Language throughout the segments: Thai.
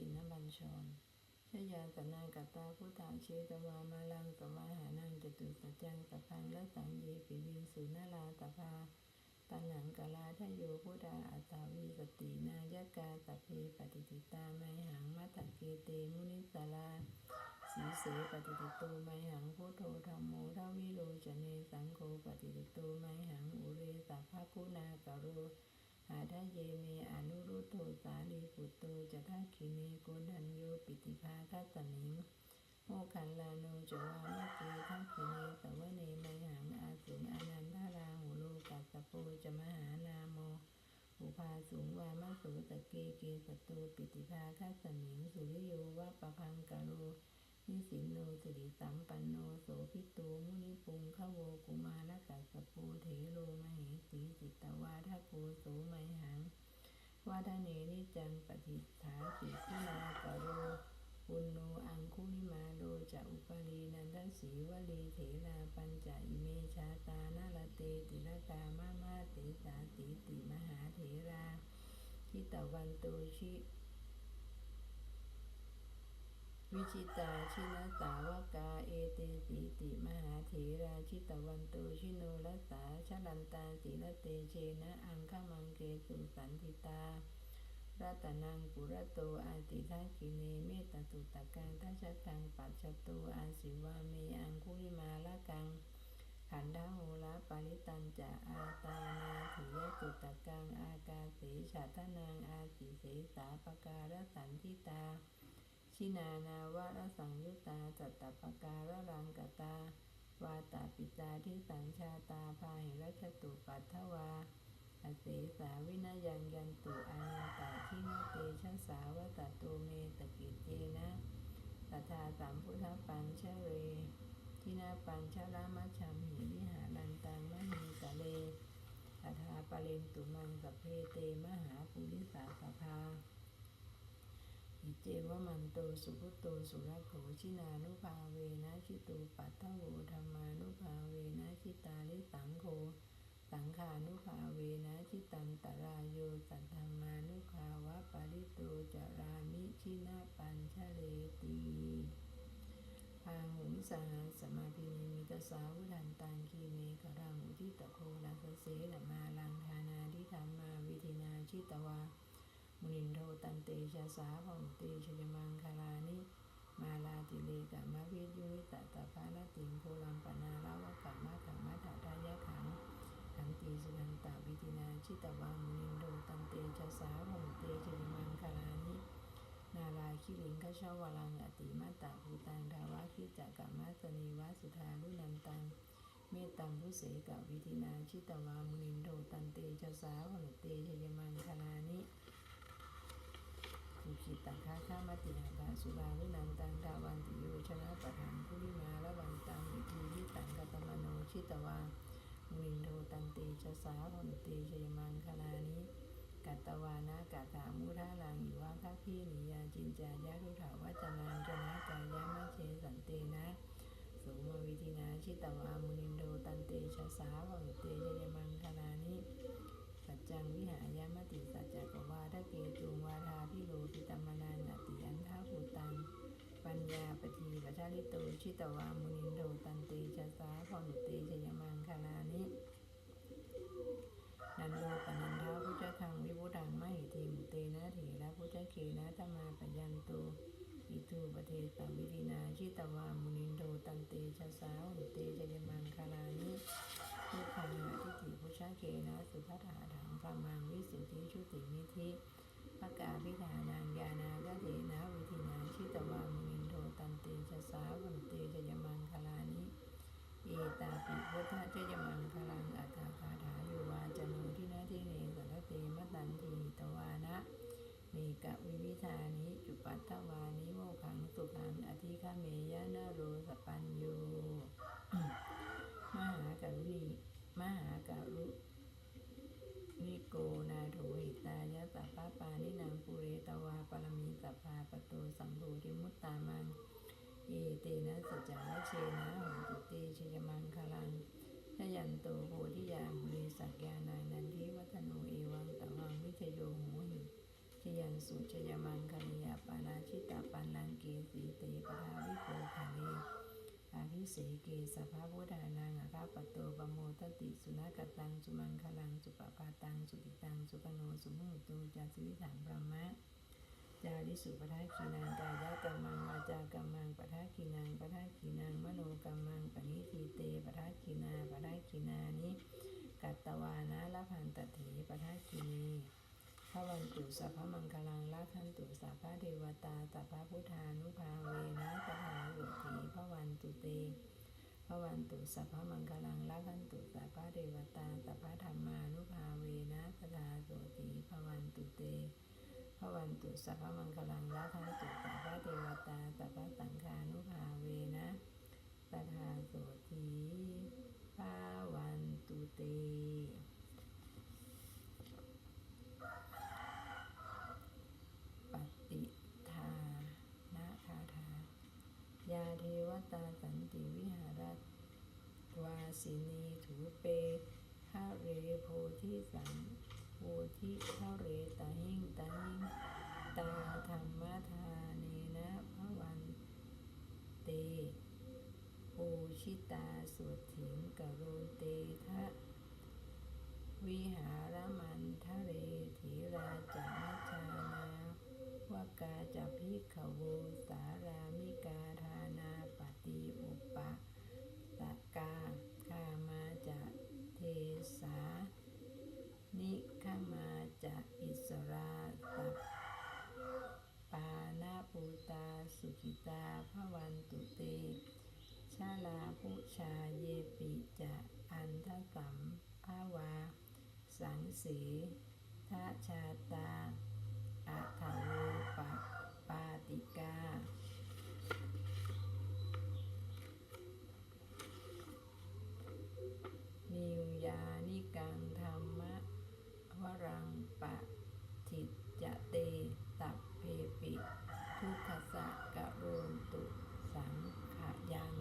ชินบัญชรชยาตนากตาพุทธาเชตวามาลังสมาหานังจตุสัจจังตะพังและสังเยปิวิงสุนาลาตภาตันหังกาลาทโยพุทธาอัตตาวิสตินายกาสัพเพปฏิติตาไมหังมัตตเกเตมุนิสลาสีเสปฏิติโตไมหังพุทโธธรรมโมทวิโรจเนสังโฆปฏิติโตไมหังอุเรสัพพคุณากโร อาทะเยเมอนุรุตโตสาลีปุตโตจะทักขิเนโกนัญโยปิติภาคัสสมิงโมคันลาโนจวามะเกทักขิเนสวเนมหังอาสุงอนันทาราหุโลกัสสโปจะมหานาโมอุปาสุงวามะโสตะเกเกสตโตปิติภาคัสสมิงสุริโยวะปะพังกะโร นิสินโนสิริสัมปันโนโสภิโตมุนิปุงขโวกุมารกัสสะโปเถโลมเหสีจิตวาทโกโสไมหังวาทเนนิจังปฏิฐาสิกุลากโรปุณโนอังคุลิมาโลจะอุปรีนันทสีวลีเถราปัญจอิเมชาตานาลเตติลกามามาเตสาติติมหาเถราทิตวันโตชิ วิชิตาชินสาวกาเอเตสีติมหาเถราชิตวันโตชิโนรัสาชลันตาสีลเตเชนะอังคมังเกสุสันติตารัตนังปุระโตอาติทักขิเนเมตตุตกังทัชกังปัจจโตอาสิวาเมอังคุลิมาละกัง ขันธโหระปริตันจะอาตานาถิยตุตกัง อากาเสฉาทนางอาสิเสสาปการสันทิตา ชินานาวรสังยุตาจัตตปการรังกตา วาตาปิตาที่สัญชาตาพาหิรัชตุปัทวาอเสสาวินายังยันตุอานันตาทินเตชะสาวตโตเมตกิจเจนะตถาสัมพุทธปัญชเรทินาปัญชรามะชัมหิวิหารันตังมหิตะเลตถาปะเรนตุมังสัพเพเตมหาภูริสาสภา เจวมันโตสุพุตโตสุรโขชินานุภาเวนะชิตูปัตถโวธรรมานุภาเวนะชิตาลิสังโฆสังขานุภาเวนะชิตันตรายโยสัทธรรมานุภาวะปาริโตจารามิชินาปัญชเลตีพาหุงสาสมาธินิมิตสาวุทันตังคีเมกรังอุทิตโคลัสเสนมาลังทานาทิธรรมาวิธินาชิตวา มุนินโทตันเตชะสาหงเตชยมังคลานิมาลาติเลกะมะวิยุวิตตะภาลติงโพลัมปนาลาวกะมะขังมะถาทายะขังขันติสุนันตาวิธินาชิตวามุนินโทตันเตชะสาหงเตชยมังคลานินาลาคิริงคชาวลังอติมาตะภูตังทาวาคิจักะมัสนีวาสุธาลุนันตังเมตตังพุเสกะวิธินาชิตวามุนินโทตันเตชะสาหงเตชยมังคลานิ สุขิตังคาข้ามติหาภาสุรานุนันตังดาวันติโยชนะปะทังคุลิมาละวันตังวิธีวิตังกตมโนชิตวามุนินโทตันเตชะสาหนเตชยมังคลานิกัตตวานะกัตถามุทาลังอิวะคัพพีนิยาจินจายะทุถาวัจนังจนะกายะมะเชสันเตนะสุมาวิธินาชิตวามุนินโทตันเตชะสาหนเตชยมัง งวิหายามติสัจจกวาทะเกจุงวาทาพิโรปิตมนานาติอันทาภูตัง ปัญญาปทีปัชาลิโตชิตวามุนินโทตันเตชะสาพนุเตชยมังคลานินันโลปนันทาพุจคังวิบุตังไมหิทีมุเตนะเถระพุจเคนะธรรมาปยันตุอิทูปเทสวิธินาชิตวามุนินโทตันเตชะสาหุเตชยมังคลานิทุกขังอทิฏฐิพุชาเกนะสุภัฏฐาถังพ รมังวิสุทธิชุติมิธิปะกาพิธานังยานากะเถนะวิธินาชิตวามินโทตันเตชะสาวันเตชยมังคลานิเอตาปิพุทธเจยมังคลังอัตถาคาถาโยวาจโนทินาทิเนสัตเตมตันทีตวานะเมกะวิวิธานิจุปัตถวานิโมขังสุขังอธิคเมยะนะโรสปัญโยมหากรุณีมหากรุนิโกนาโถหิตายะสัพพะปานินางปุเรตวาปรมีสัพพาปโตสัมโพธิมุตตามัง เอเตนะสัจจาเชนะหงตุเตชยมังคลังชยันโตโพธิยามุเรสักยานานันทิวัฒโนเอวังตะวังวิชโยโหหิชยันสุชยมังคเนยปานาชิตาปันลังเกสีเตปทาวิโกคาเลอาภิเสเกสัพพะพุทธานังอาคาปโตปโมตติสุนักตังสุมังคลังสุปปาตังสุติตังสุปโนสุมุตุจัสวิถังพระมะ จาริสุปทาคีนังกายะกัมมังวาจากัมมังปทาคีนังปทาคีนังมโนกัมมังปณิทีเตปทาคีนาปทาคีนานิกัตตวานะละพันตเถปทาคีเนพระวันตุสัพพมังคลังละคันตุสัพพเทวตาสัพพพุทธานุภาเวนะตถาอุทีพระวันตุเตพระวันตุสัพพมังคลังละคันตุสัพพเทวตาสัพพธรรมานุภาเวนะตถาโสติพระวันตุเต พระวันตุสัพพมังคลังละทันตุสัพพะเทวตาสัพพะสังฆานุภาเวนะตถาโสธีพระวันตุเตปฏิทานาคาทายาเทวตาสันติวิหารวาสินีถูเปหะเรโพธิสัง พิเทเรตาหิงตาหิงตาธรรมทาเนนะพระวันเตปูชิตาสุถิงกโรเตทะวิหารมันทะเรถีราจามัชานาวกาจะพิกขโวสารามิกาทานาปฏิอุปะสกาคามาจะเทสา นิขมาจะอิสราสัพปานาปูตาสุขิตาพระวันตุเต ชาลาพุชาเยปิจะอันทกัมภาวา สังสีทชาตาอัถโลปปาติกา นิวยานิกังธรรมะวรังปะทิจจะเตตัพเพปิ ทุกขสะกะโรนตุสังขะยัง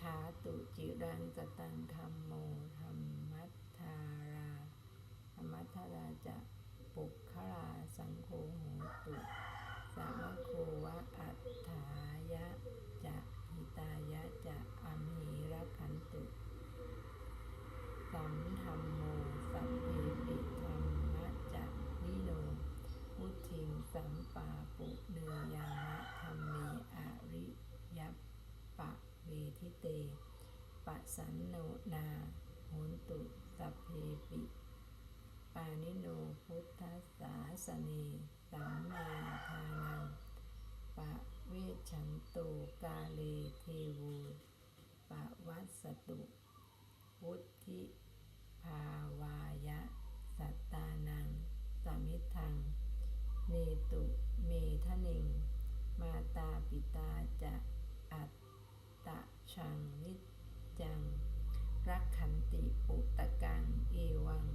ทาตุจิรัง สตังธรรมโมธรรมัทธาราธรรมัทธาราจะปุคคลาสังโฆโหตุสามะโควะอัฏฐายะจะหิตายะจะอัมหีรักขันตุ สัมธรรมโมสัพเพปิธรรมะจะนิโน พุทธิงสัมปาปุเนยามะธรรมเมอริยปะเวทิเต ปั สันโนนาโหนตุสัพเพปิ ปานิโนพุทธสาสเนสัมมาทานังปะเวชันโตกาเลเทโวปะวัสตุวุทธิภาวายะ สัตตานังสมิทัง เนตุเมทะเนงมาตาปิตาจะอัตตะชังนิจ จัง รักขันติปุตกังเอวัง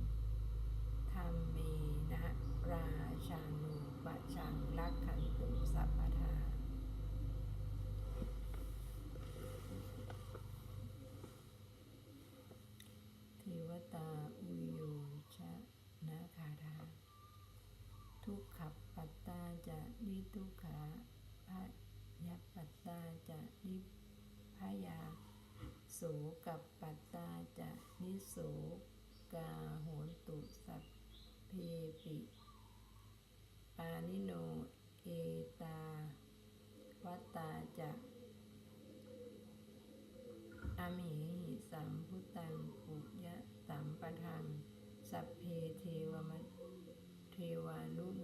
ธรรมเมนะราชานุปชังรักขันตุสัพพทาเทวตาอุโยชะนาคาทาทุกขับปัตตาจะนิทุกขาพะยัปปัตตาจะนิพยา สูกับปัตตาจะนิโสกาโหนตุสัพเพปิ ปานิโน เอตา วัตตาจะอมเหหิสัมพุตังปุยะสัมปทัง สัพเพเทวมะเทวานุโม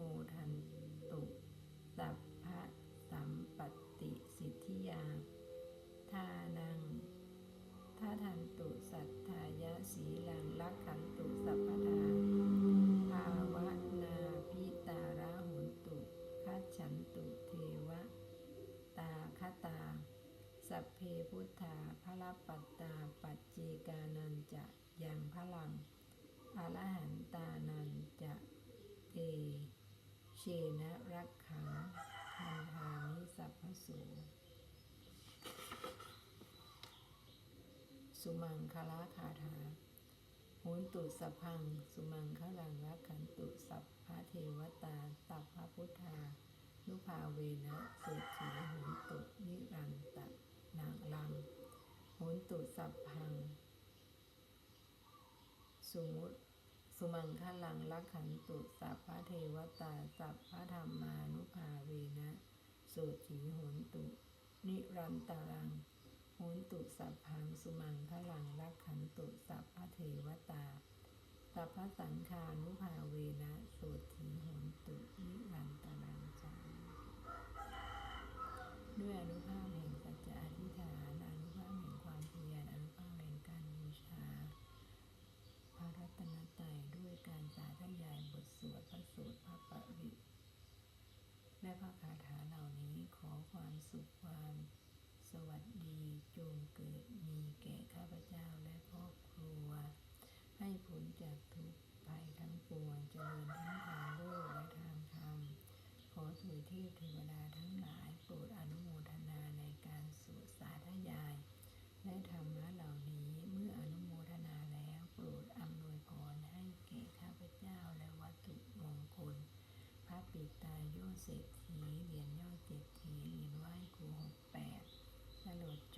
ตา สัพเพพุทธาพระปัตตา ปัจเจกานันจะยังพลังอรหันตานันจะเอเชนะรักขังคันธามิสัพพโสสุมังคลาคาถาโหนตุสัพพัง สุมังคลังรักขันตุสัพพะเทวตา สัพพะพุทธา นุภาเวนะสุขีโหนตุนิรันตะนางลังโหนตุสัพพังสมมุตสุมังคลังลักขันตุสัพพะเทวตาสัพพะธรรมานุภาเวนะสุขีโหนตุ นิรันตรังโหนตุสัพพังสุมังคลังลักขันตุสัพพะเทวตาสัพพะสังฆานุภาเวนะโสถีโหนตุนิรันตรัง จ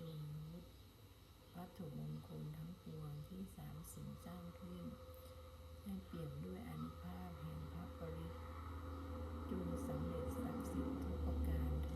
คือวัตถุมงคลทั้งปวงที่สามสิ่งสร้างขึ้นให้เปลี่ยนด้วยอนิภาพแห่งพระปริจุนสำเร็จสักดิ์สิทธิ์ทุกประการเ